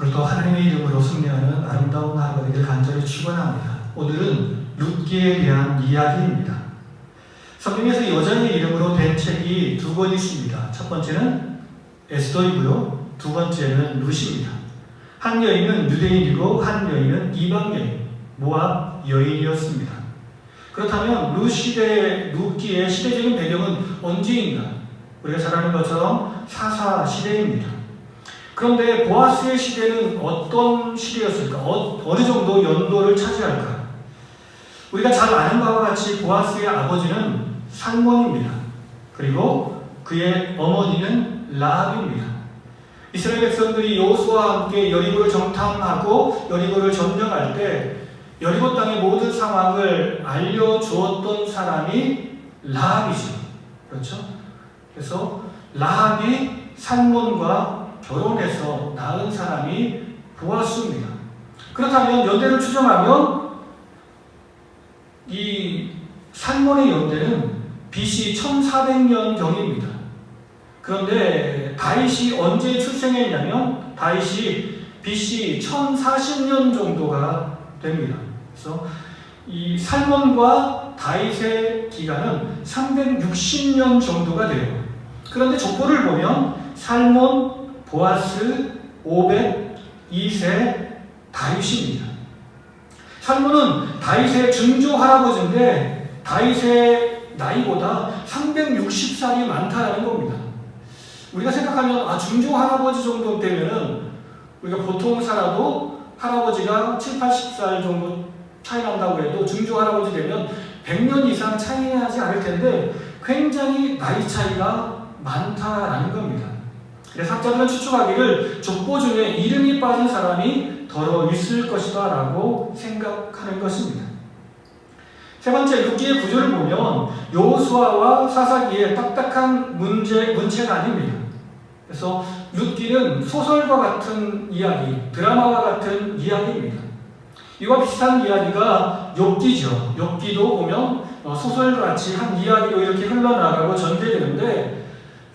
오늘도 하나님의 이름으로 승리하는 아름다운 하루가 되길 간절히 축원합니다. 오늘은 룻기에 대한 이야기입니다. 성경에서 여자의 이름으로 된 책이 두권 있습니다. 첫 번째는 에스더이고요. 두 번째는 룻입니다. 한 여인은 유대인이고 한 여인은 이방 여인, 모압 여인이었습니다. 그렇다면 룻 시대, 룻기의 시대적인 배경은 언제인가? 우리가 잘 아는 것처럼 사사 시대입니다. 그런데 보아스의 시대는 어떤 시대였을까? 어, 어느 정도 연도를 차지할까? 우리가 잘 아는 바와 같이 보아스의 아버지는 살몬입니다. 그리고 그의 어머니는 라합입니다. 이스라엘 백성들이 여호수아와 함께 여리고를 정탐하고 여리고를 점령할 때 여리고 땅의 모든 상황을 알려주었던 사람이 라합이죠. 그렇죠? 그래서 라합이 살몬과 결혼해서 낳은 사람이 보아스입니다. 그렇다면 연대를 추정하면 이 살몬의 연대는 BC 1400년경입니다. 그런데 다윗이 언제 출생했냐면 다윗이 BC 1040년 정도가 됩니다. 그래서 이 살몬과 다윗의 기간은 360년 정도가 돼요. 그런데 족보를 보면 살몬, 보아스, 오벳, 이세, 다윗입니다. 살몬은 다윗의 증조 할아버지인데 다윗의 나이보다 360살이 많다는 겁니다. 우리가 생각하면 아 증조 할아버지 정도 되면은 우리가 보통 살아도 할아버지가 7, 80살 정도 차이 난다고 해도 증조 할아버지 되면 100년 이상 차이 나지 않을 텐데 굉장히 나이 차이가 많다라는 겁니다. 그래서 학자들은 추측하기를 족보 중에 이름이 빠진 사람이 더러 있을 것이다 라고 생각하는 것입니다. 세 번째 룻기의 구조를 보면 여호수아와 사사기의 딱딱한 문제 문체가 아닙니다. 그래서 룻기는 소설과 같은 이야기, 드라마와 같은 이야기입니다. 이와 비슷한 이야기가 욥기죠. 욥기도 보면 어, 소설같이 한 이야기로 이렇게 흘러나가고 전개되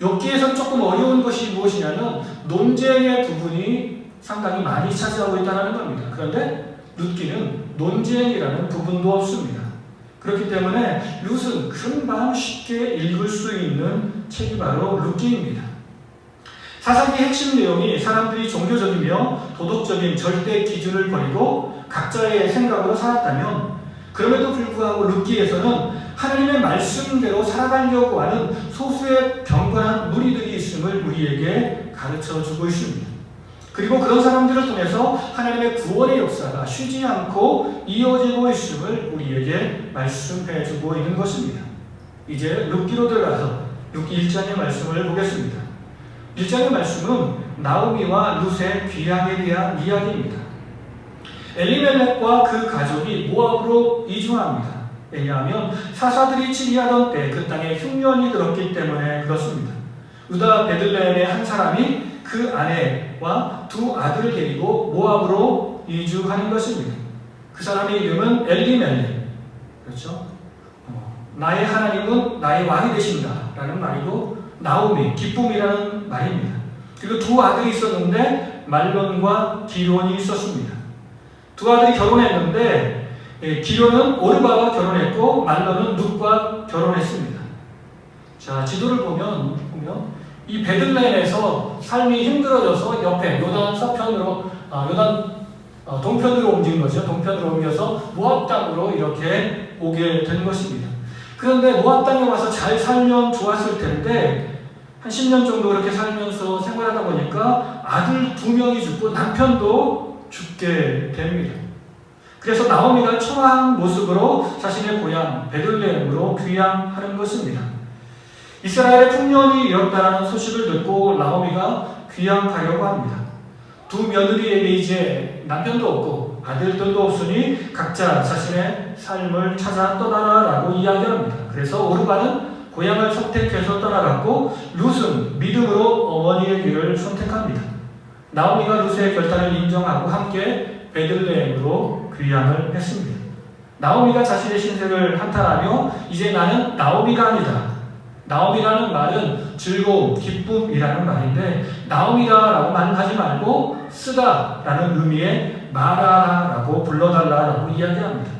는데 욥기에서 조금 어려운 것이 무엇이냐면 논쟁의 부분이 상당히 많이 차지하고 있다는 겁니다. 그런데 룻기는 논쟁이라는 부분도 없습니다. 그렇기 때문에 룻은 금방 쉽게 읽을 수 있는 책이 바로 룻기입니다. 사사기의 핵심 내용이 사람들이 종교적이며 도덕적인 절대 기준을 버리고 각자의 생각으로 살았다면 그럼에도 불구하고 룻기에서는 하나님의 말씀대로 살아가려고 하는 소수의 경건한 무리들이 있음을 우리에게 가르쳐 주고 있습니다. 그리고 그런 사람들을 통해서 하나님의 구원의 역사가 쉬지 않고 이어지고 있음을 우리에게 말씀해 주고 있는 것입니다. 이제 룻기로 들어가서 룻기 1장의 말씀을 보겠습니다. 1장의 말씀은 나오미와 룻의 귀향에 대한 이야기입니다. 엘리멜렉과 그 가족이 모압으로 이주합니다. 왜냐하면 사사들이 치리하던 때 그 땅에 흉년이 들었기 때문에 그렇습니다. 유다 베들레헴의 한 사람이 그 아내와 두 아들을 데리고 모압으로 이주하는 것입니다. 그 사람의 이름은 엘리멜렉. 그렇죠? 어, 나의 하나님은 나의 왕이 되신다라는 말이고 나오미 기쁨이라는 말입니다. 그리고 두 아들이 있었는데 말론과 기론이 있었습니다. 두 아들이 결혼했는데 예, 기론은 오르바와 결혼했고 말론은 룻과 결혼했습니다. 자 지도를 보면 보면 이 베들레헴에서 삶이 힘들어져서 옆에 요단 서편으로 아, 요단 어, 동편으로 옮긴 거죠. 동편으로 옮겨서 모압 땅으로 이렇게 오게 된 것입니다. 그런데 모압 땅에 와서 잘 살면 좋았을 텐데 한 10년 정도 그렇게 살면서 생활하다 보니까 아들 두 명이 죽고 남편도 죽게 됩니다. 그래서 나오미가 초라한 모습으로 자신의 고향 베들레헴으로 귀향하는 것입니다. 이스라엘의 풍년이 이었다는 소식을 듣고 나오미가 귀향가려고 합니다. 두 며느리에게 이제 남편도 없고 아들들도 없으니 각자 자신의 삶을 찾아 떠나라라고 이야기합니다. 그래서 오르바는 고향을 선택해서 떠나갔고 룻은 믿음으로 어머니의 길을 선택합니다. 나오미가 룻의 결단을 인정하고 함께 베들레헴으로 귀향을 했습니다. 나오미가 자신의 신세를 한탄하며 이제 나는 나오미가 아니다. 나옴이라는 말은 즐거움, 기쁨이라는 말인데 나옴이다라고 말하지 말고 쓰다라는 의미의 말하라라고 불러달라라고 이야기합니다.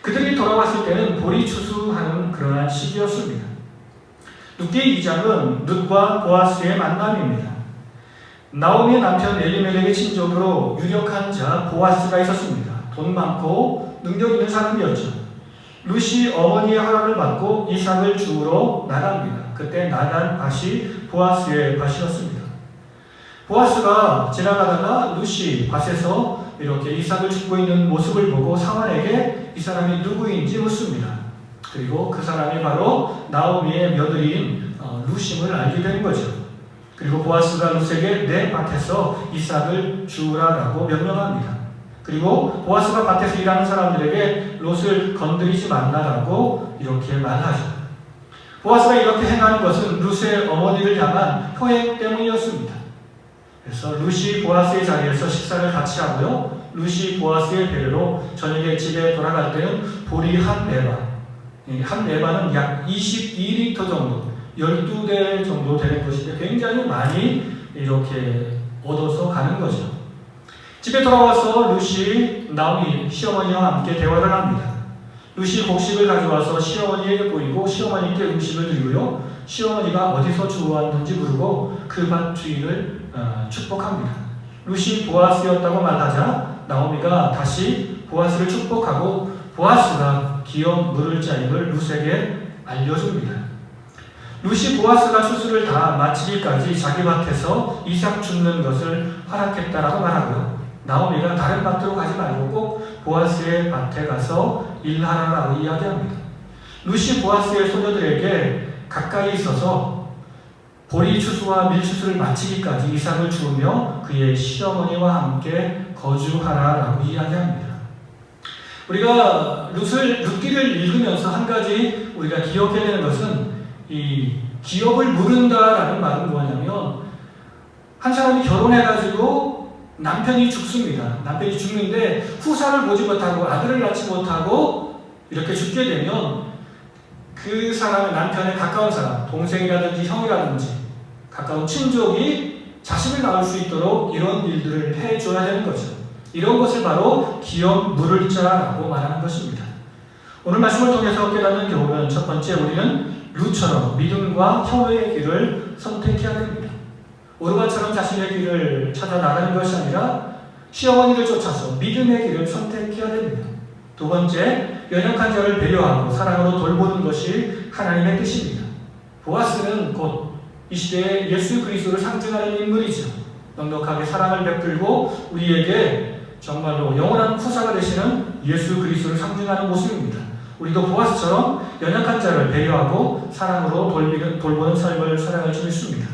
그들이 돌아왔을 때는 보리 추수하는 그러한 시기였습니다. 룻기 2장은 룻과 보아스의 만남입니다. 나오미의 남편 엘리멜렉의 친족으로 유력한 자 보아스가 있었습니다. 돈 많고 능력 있는 사람이었죠. 룻이 어머니의 허락을 받고 이삭을 주우러 나갑니다. 그때 나간 밭이 보아스의 밭이었습니다. 보아스가 지나가다가 룻이 밭에서 이렇게 이삭을 줍고 있는 모습을 보고 사환에게 이 사람이 누구인지 묻습니다. 그리고 그 사람이 바로 나오미의 며느리인 어, 루심을 알게 된 거죠. 그리고 보아스가 룻에게 내 밭에서 이삭을 주우라라고 명령합니다. 그리고 보아스가 밭에서 일하는 사람들에게 롯을 건드리지 말라라고 이렇게 말하죠. 보아스가 이렇게 행하는 것은 룻의 어머니를 향한 효행 때문이었습니다. 그래서 루시 보아스의 자리에서 식사를 같이 하고요. 루시 보아스의 배려로 저녁에 집에 돌아갈 때는 보리 한 네바, 한 네바는 약 22리터 정도, 12대 정도 되는 것인데 굉장히 많이 이렇게 얻어서 가는 거죠. 집에 돌아와서 루시, 나오미, 시어머니와 함께 대화를 합니다. 루시 곡식을 가져와서 시어머니에게 보이고 시어머니께 음식을 드리고요. 시어머니가 어디서 주워왔는지 물고 그 밭 주인을 어, 축복합니다. 루시 보아스였다고 말하자 나오미가 다시 보아스를 축복하고 보아스가 기업 물을 자임을 루스에게 알려줍니다. 루시 보아스가 추수를 다 마치기까지 자기 밭에서 이삭 줍는 것을 허락했다라고 말하고요. 나오미가 다른 밭으로 가지 말고 꼭 보아스의 밭에 가서 일하라라고 이야기합니다. 루시 보아스의 소녀들에게 가까이 있어서 보리 추수와 밀 추수를 마치기까지 이삭을 주우며 그의 시어머니와 함께 거주하라라고 이야기합니다. 우리가 룻을 룻기를 읽으면서 한 가지 우리가 기억해야 되는 것은 이 기업을 물은다라는 말은 뭐냐면 한 사람이 결혼해가지고 남편이 죽습니다. 남편이 죽는데 후사를 보지 못하고 아들을 낳지 못하고 이렇게 죽게 되면 그 사람의 남편의 가까운 사람, 동생이라든지 형이라든지 가까운 친족이 자식을 낳을 수 있도록 이런 일들을 해줘야 되는 거죠. 이런 것을 바로 기업 물을 자라고 말하는 것입니다. 오늘 말씀을 통해서 깨닫는 교훈은 첫 번째 우리는 루처럼 믿음과 협의의 길을 선택해야 됩니다. 오르가처럼 자신의 길을 찾아 나가는 것이 아니라 시어머니를 쫓아서 믿음의 길을 선택해야 됩니다. 두 번째, 연약한 자를 배려하고 사랑으로 돌보는 것이 하나님의 뜻입니다. 보아스는 곧 이 시대의 예수 그리스도를 상징하는 인물이죠. 넉넉하게 사랑을 베풀고 우리에게 정말로 영원한 후사가 되시는 예수 그리스도를 상징하는 모습입니다. 우리도 보아스처럼 연약한 자를 배려하고 사랑으로 돌보는 삶을 살아갈 수 있습니다.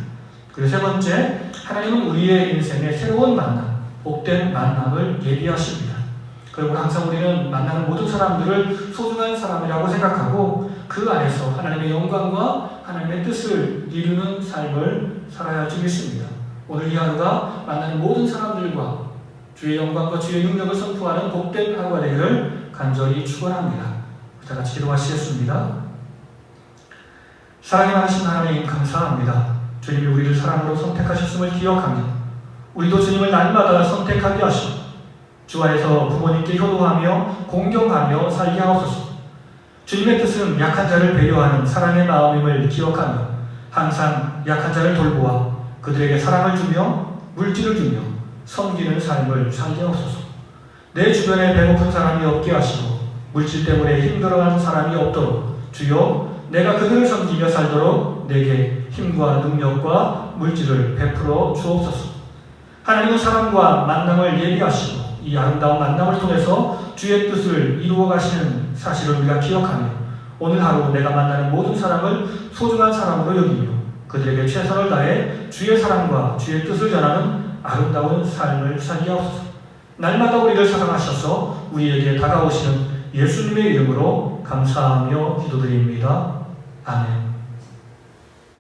그리고 세 번째, 하나님은 우리의 인생에 새로운 만남, 복된 만남을 예비하십니다. 그리고 항상 우리는 만나는 모든 사람들을 소중한 사람이라고 생각하고 그 안에서 하나님의 영광과 하나님의 뜻을 이루는 삶을 살아야 할줄 믿습니다. 오늘 이 하루가 만나는 모든 사람들과 주의 영광과 주의 능력을 선포하는 복된 하루가 되기를 간절히 축원합니다. 다 같이 기도하시겠습니다. 사랑이 많으신 하나님 감사합니다. 주님이 우리를 사랑으로 선택하셨음을 기억합니다. 우리도 주님을 날마다 선택하게 하시고 주 안에서 부모님께 효도하며 공경하며 살게 하옵소서. 주님의 뜻은 약한 자를 배려하는 사랑의 마음임을 기억하며 항상 약한 자를 돌보아 그들에게 사랑을 주며 물질을 주며 섬기는 삶을 살게 하옵소서. 내 주변에 배고픈 사람이 없게 하시고 물질 때문에 힘들어하는 사람이 없도록 주여 내가 그들을 섬기며 살도록 내게 힘과 능력과 물질을 베풀어 주옵소서. 하나님은 사람과 만남을 예비하시고 이 아름다운 만남을 통해서 주의 뜻을 이루어 가시는 사실을 우리가 기억하며 오늘 하루 내가 만나는 모든 사람을 소중한 사람으로 여기며 그들에게 최선을 다해 주의 사랑과 주의 뜻을 전하는 아름다운 삶을 살게 하옵소서. 날마다 우리를 사랑하셔서 우리에게 다가오시는 예수님의 이름으로 감사하며 기도드립니다. 아멘.